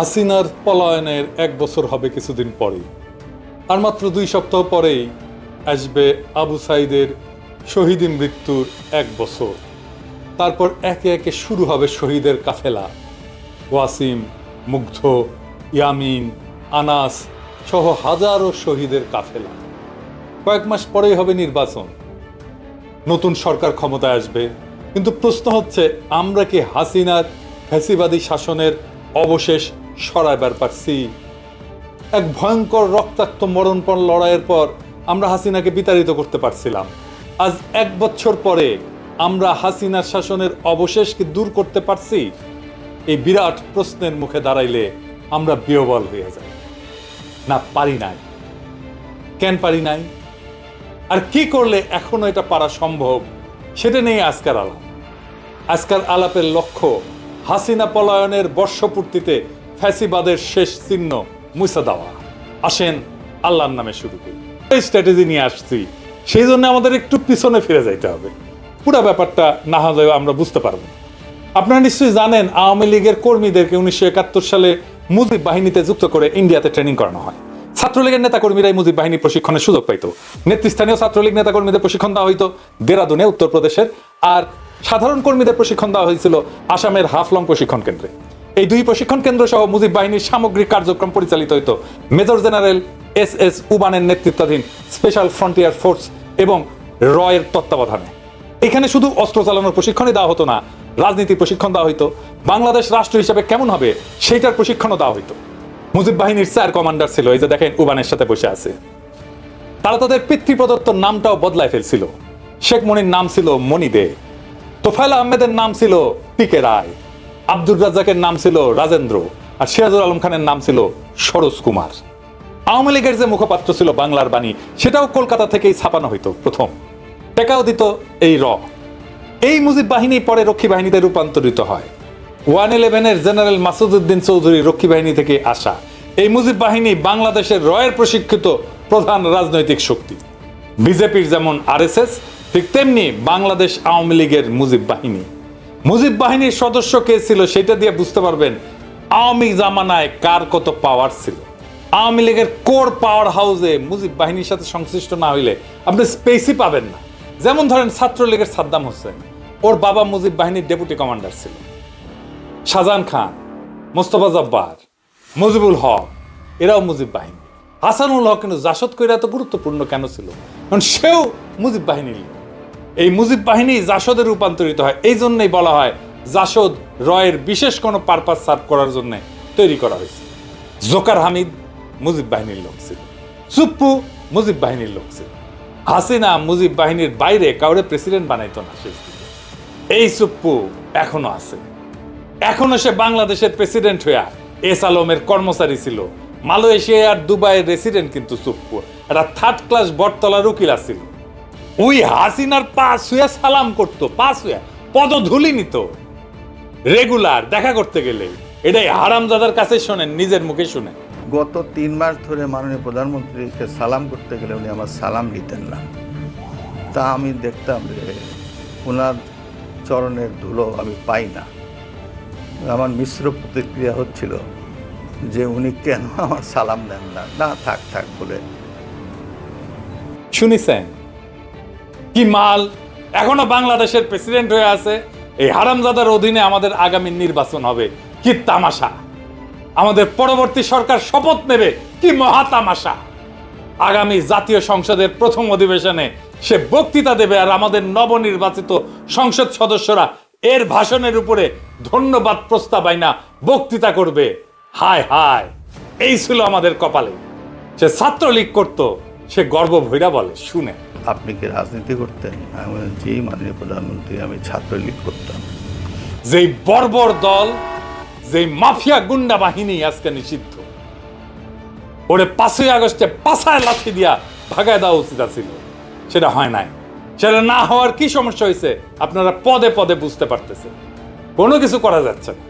হাসিনার পলায়নের এক বছর হবে কিছুদিন পরেই। আর মাত্র দুই সপ্তাহ পরেই আসবে আবু সাইদের শহীদ মৃত্যুর এক বছর। তারপর একে একে শুরু হবে শহীদের কাফেলা। ওয়াসিম, মুগ্ধ, ইয়ামিন, আনাস সহ হাজারো শহীদের কাফেলা। কয়েক মাস পরেই হবে নির্বাচন। নতুন সরকার ক্ষমতায় আসবে। কিন্তু প্রশ্ন হচ্ছে, আমরা কি হাসিনার ফ্যাসিবাদী শাসনের অবশেষ সরাইবার পারছি। এক ভয়ঙ্কর রক্তাক্ত মরণপণ লড়াইয়ের পর আমরা হাসিনাকে বিতাড়িত করতে পারছিলাম। আজ এক বছর পরে আমরা হাসিনার শাসনের অবশেষকে দূর করতে পারছি। এই বিরাট প্রশ্নের মুখে দাঁড়াইলে আমরা বিহবল হয়ে যাই। না, পারি নাই। কেন পারি নাই? আর কি করলে এখনও এটা পারা সম্ভব? সেটা নিয়ে আজকার আলাপ। আজকার আলাপের লক্ষ্য হাসিনা পলায়নের বর্ষপূর্তিতে ফ্যাসিবাদের শেষ চিহ্ন মুছে দেওয়া। আসেন আল্লাহর নামে শুরু করি। স্ট্র্যাটেজি নিয়ে আসছি। সেই জন্য আমাদের একটু পিছনে ফিরে যাইতে হবে। পুরো ব্যাপারটা না হলে আমরা বুঝতে পারব। আপনারা নিশ্চয়ই জানেন, আওয়ামী লীগের কর্মীদেরকে উনিশশো একাত্তর সালে মুজিব বাহিনীতে যুক্ত করে ইন্ডিয়াতে ট্রেনিং করানো হয়। ছাত্রলীগের নেতাকর্মীরাই মুজিব বাহিনী প্রশিক্ষণের সুযোগ পাইতো। নেতৃস্থানীয় ছাত্রলীগ নেতাকর্মীদের প্রশিক্ষণ দেওয়া হইতো দেরাদুনে, উত্তরপ্রদেশের। আর সাধারণ কর্মীদের প্রশিক্ষণ দেওয়া হয়েছিল আসামের হাফলং প্রশিক্ষণ কেন্দ্রে। এই দুই প্রশিক্ষণ কেন্দ্র সহ মুজিব বাহিনীর সামগ্রিক কার্যক্রম পরিচালিত হইতো। মেজর জেনারেল এস এস উবানের নেতৃত্বাধীন স্পেশাল ফ্রন্টিয়ার ফোর্স এবং রয়ের তত্ত্বাবধানে। এখানে শুধু অস্ত্র চালানোর প্রশিক্ষণই দেওয়া হতো না, রাজনীতির প্রশিক্ষণ দেওয়া হইতো। বাংলাদেশ রাষ্ট্র হিসেবে কেমন হবে সেইটার প্রশিক্ষণও দেওয়া হইতো। মুজিব বাহিনীর স্যার কমান্ডার ছিল, এই যে দেখেন উবানের সাথে বসে আছে। তারা তাদের পিতৃপ্রদত্ত নামটাও বদলায় ফেলছিল। শেখ মনির নাম ছিল মনি দে। তোফায়েল আহমেদের নাম ছিল পিকে রায়। আব্দুর রাজ্জাকের নাম ছিল রাজেন্দ্র আর সিরাজুল আলম খানের নাম ছিল সরোজ কুমার। আওয়ামী লীগের যে মুখপাত্র ছিল বাংলার বাণী, সেটাও কলকাতা থেকেই ছাপানো হইতো প্রথম। টেকাও দিত এই র। এই মুজিব বাহিনী পরে রক্ষী বাহিনীতে রূপান্তরিত হয়। ওয়ান ইলেভেনের জেনারেল মাসুদুদ্দিন চৌধুরী রক্ষী বাহিনী থেকে আসা। এই মুজিব বাহিনী বাংলাদেশের রয়ের প্রশিক্ষিত প্রধান রাজনৈতিক শক্তি। বিজেপির যেমন আরএসএস, ঠিক তেমনি বাংলাদেশ আওয়ামী লীগের মুজিব বাহিনী। মুজিব বাহিনীর সদস্য কে ছিল সেটা দিয়ে বুঝতে পারবেন, আওয়ামী জামানায় কার কত পাওয়ার ছিল। আওয়ামী লীগের কোর পাওয়ার হাউসে মুজিব বাহিনীর সাথে সংশ্লিষ্ট না হইলে আপনি স্পেসই পাবেন না। যেমন ধরেন ছাত্রলীগের সাদ্দাম হোসেন, ওর বাবা মুজিব বাহিনীর ডেপুটি কমান্ডার ছিল। শাহজাহান খান, মোস্তফা জব্বার, মুজিবুল হক, এরাও মুজিব বাহিনী। হাসানুল হক কিন্তু জাসদ কইরা এত গুরুত্বপূর্ণ কেন ছিল? কারণ সেও মুজিব বাহিনীর। এই মুজিব বাহিনী জাসদে রূপান্তরিত হয়। এই জন্যই বলা হয় জাসদ রয়ের বিশেষ কোনো পারপাস সার্ভ করার জন্য তৈরি করা হয়েছে। জোকার হামিদ, মুজিব বাহিনীর লোক ছিল। সুপ্পু, মুজিব বাহিনীর লোক ছিল। হাসিনা মুজিব বাহিনীর বাইরে কাউরে প্রেসিডেন্ট বানাইতো না শেষ দিকে এই সুপ্পু এখনও আছে। এখনও সে বাংলাদেশের প্রেসিডেন্ট হইয়া এস আলমের কর্মচারী ছিল। মালয়েশিয়া আর দুবাইয়ের রেসিডেন্ট কিন্তু সুপ্পু। একটা থার্ড ক্লাস বটতলার উকিল ছিল। ওই হাসিনার পা শুয়ে সালাম করতো পা শুয়ে পদধূলি নিত। রেগুলার দেখা করতে গেলে। এটাই হারামজাদার কাছে শোনেন নিজের মুখে শুনে গত তিন মাস ধরে মাননীয় প্রধানমন্ত্রীকে সালাম করতে গেলে উনি আমার সালাম নিতেন না। তা আমি দেখতাম যে ওনার চরণের ধুলো আমি পাই না। আমার মিশ্র প্রতিক্রিয়া হচ্ছিল যে উনি কেন আমার সালাম দেন না। না থাক থাক বলে। শুনিছেন? কি মাল? এখনও বাংলাদেশের প্রেসিডেন্ট হয়ে আছে। এই হারামজাদার অধীনে আমাদের আগামী নির্বাচন হবে। কি তামাশা? আমাদের পরবর্তী সরকার শপথ নেবে কি মহা তামাশা আগামী জাতীয় সংসদের প্রথম অধিবেশনে সে বক্তৃতা দেবে আর আমাদের নবনির্বাচিত সংসদ সদস্যরা এর ভাষণের উপরে ধন্যবাদ প্রস্তাব আইনা বক্তৃতা করবে। হায় হায়, এই ছিল আমাদের কপালে। সে ছাত্রলীগ করত। সে গর্ব ভৈরা বলে শুনে। আপনি কি রাজনীতি করতেন? আমি জি মাননীয় প্রধানমন্ত্রী আমি ছাত্রলীগ করতাম। যেই বর্বর দল যেই মাফিয়া গুন্ডা বাহিনী আজকে নিষিদ্ধ ওরে পাঁচই আগস্টে পাছায় লাথি দিয়া ভাগায় দেওয়া উচিত ছিল সেটা হয় নাই। সেটা না হওয়ার কি সমস্যা হয়েছে আপনারা পদে পদে বুঝতে পারতেছেন। কোনো কিছু করা যাচ্ছে না।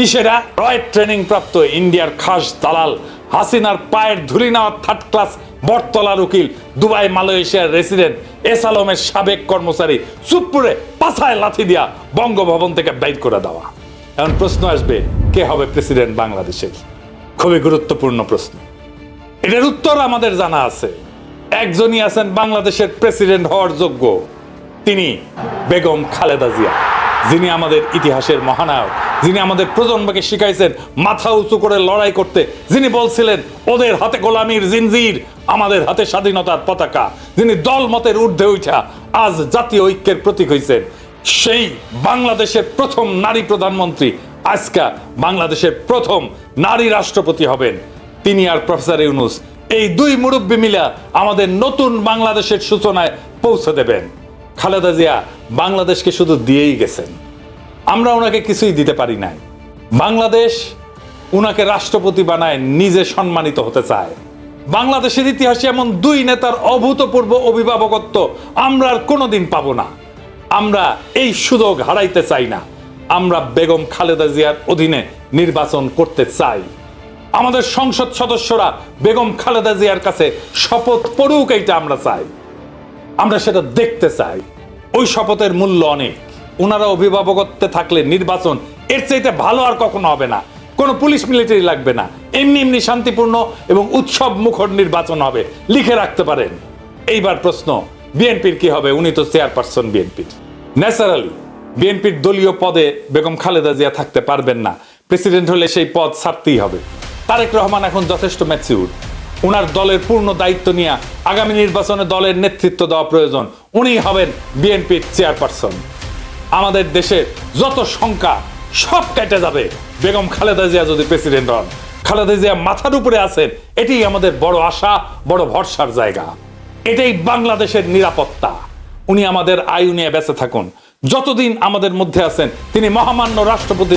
কি সেটা রয়ের ট্রেনিং প্রাপ্ত ইন্ডিয়ার খাস দালাল হাসিনার পায়ের ধুলি নেওয়া থার্ড ক্লাস বটতলার উকিল, দুবাই, মালয়েশিয়ার রেসিডেন্ট এস আলমের সাবেক কর্মচারী, চুপপুরে পাছায় লাথি দিয়া বঙ্গভবন থেকে বাইর করে দেওয়া। এখন প্রশ্ন আসবে, কে হবে প্রেসিডেন্ট বাংলাদেশের? খুবই গুরুত্বপূর্ণ প্রশ্ন। এটার উত্তর আমাদের জানা আছে। একজনই আছেন বাংলাদেশের প্রেসিডেন্ট হওয়ার যোগ্য। তিনি বেগম খালেদা জিয়া, যিনি আমাদের ইতিহাসের মহানায়ক। যিনি আমাদের প্রজন্মকে শিখাইছেন, মাথা উঁচু করে লড়াই করতে, যিনি বলছিলেন, ওদের হাতে গোলামির জিনজির, আমাদের হাতে স্বাধীনতার পতাকা। যিনি দল মতের ঊর্ধ্বে উঠা আজ জাতীয় ঐক্যের প্রতীক হয়েছেন সেই বাংলাদেশের প্রথম নারী প্রধানমন্ত্রী, আজকা বাংলাদেশের প্রথম নারী রাষ্ট্রপতি হবেন। তিনি আর প্রফেসর ইউনুস, এই দুই মুরব্বী মিলা আমাদের নতুন বাংলাদেশের সূচনায় পৌঁছে দেবেন। খালেদা জিয়া বাংলাদেশকে শুধু দিয়েই গেছেন। আমরা ওনাকে কিছুই দিতে পারি নাই। বাংলাদেশ উনাকে রাষ্ট্রপতি বানায়, নিজে সম্মানিত হতে চায়। বাংলাদেশের ইতিহাসে এমন দুই নেতার অভূতপূর্ব অভিভাবকত্ব আমরা আর কোনোদিন পাবো না। আমরা এই সুযোগ হারাইতে চাই না। আমরা বেগম খালেদা জিয়ার অধীনে নির্বাচন করতে চাই। আমাদের সংসদ সদস্যরা বেগম খালেদা জিয়ার কাছে শপথ পড়ুক এইটা আমরা চাই। আমরা সেটা দেখতে চাই। ওই শপথের মূল্য অনেক। ওনারা অভিভাবকত্বে থাকলে নির্বাচন, এর চাইতে ভালো আর কখনো হবে না। কোনো পুলিশ মিলিটারি লাগবে না। এমনি এমনি শান্তিপূর্ণ এবং উৎসব মুখর নির্বাচন হবে। লিখে রাখতে পারেন। এইবার প্রশ্ন, বিএনপির কি হবে? উনি তো চেয়ারপারসন বিএনপির। ন্যাচারালি, বিএনপির দলীয় পদে বেগম খালেদা জিয়া থাকতে পারবেন না। প্রেসিডেন্ট হলে সেই পদ ছাড়তেই হবে। তারেক রহমান এখন যথেষ্ট ম্যাচিউর। ওনার দলের পূর্ণ দায়িত্ব নিয়ে আগামী নির্বাচনে দলের নেতৃত্ব দেওয়া প্রয়োজন। উনি হবেন বিএনপির চেয়ারপারসন। আমাদের দেশের যত সংখ্যা সব কেটে যাবে। বেগম খালেদা জিয়া যদি প্রেসিডেন্ট হন, খালেদা জিয়া মাথার উপরে আছেন, এটাই আমাদের বড় আশা, বড় ভরসার জায়গা। এটাই বাংলাদেশের নিরাপত্তা। উনি আমাদের আয়ু নিয়ে বেঁচে থাকুন। যতদিন আমাদের মধ্যে আছেন, তিনি মহামান্য রাষ্ট্রপতি